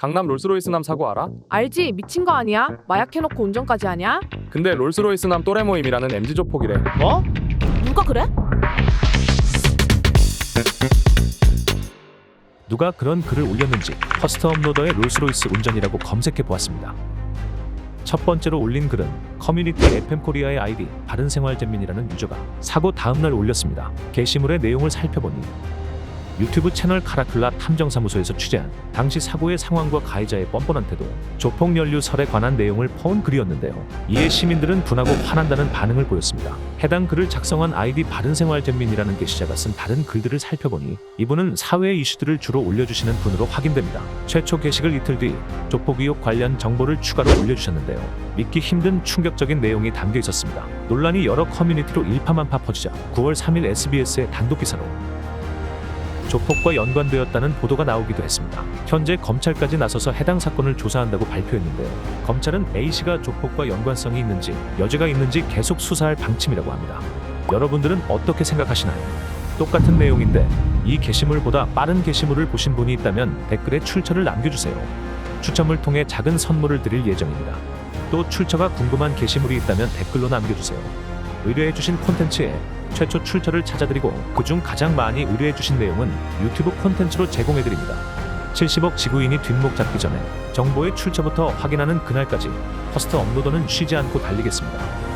강남 롤스로이스남 사고 알아? 알지 미친 거 아니야? 마약 해놓고 운전까지 하냐? 근데 롤스로이스남 또래 모임이라는 MZ 조폭이래. 뭐? 누가 그래? 누가 그런 글을 올렸는지 퍼스트 업로더의 롤스로이스 운전이라고 검색해 보았습니다. 첫 번째로 올린 글은 커뮤니티 FM 코리아의 아이디 바른생활잼민이라는 유저가 사고 다음날 올렸습니다. 게시물의 내용을 살펴보니 유튜브 채널 카라클라 탐정사무소에서 취재한 당시 사고의 상황과 가해자의 뻔뻔한 태도, 조폭 연루설에 관한 내용을 퍼온 글이었는데요. 이에 시민들은 분하고 화난다는 반응을 보였습니다. 해당 글을 작성한 아이디 바른생활잼민이라는 게시자가 쓴 다른 글들을 살펴보니 이분은 사회 이슈들을 주로 올려주시는 분으로 확인됩니다. 최초 게시글 이틀 뒤 조폭 의혹 관련 정보를 추가로 올려주셨는데요. 믿기 힘든 충격적인 내용이 담겨 있었습니다. 논란이 여러 커뮤니티로 일파만파 퍼지자 9월 3일 SBS의 단독 기사로 조폭과 연관되었다는 보도가 나오기도 했습니다. 현재 검찰까지 나서서 해당 사건을 조사한다고 발표했는데요. 검찰은 A 씨가 조폭과 연관성이 있는지 여지가 있는지 계속 수사할 방침이라고 합니다. 여러분들은 어떻게 생각하시나요? 똑같은 내용인데 이 게시물보다 빠른 게시물을 보신 분이 있다면 댓글에 출처를 남겨주세요. 추첨을 통해 작은 선물을 드릴 예정입니다. 또 출처가 궁금한 게시물이 있다면 댓글로 남겨주세요. 의뢰해주신 콘텐츠에 최초 출처를 찾아드리고 그중 가장 많이 의뢰해주신 내용은 유튜브 콘텐츠로 제공해드립니다. 70억 지구인이 뒷목 잡기 전에 정보의 출처부터 확인하는 그날까지 퍼스트 업로더는 쉬지 않고 달리겠습니다.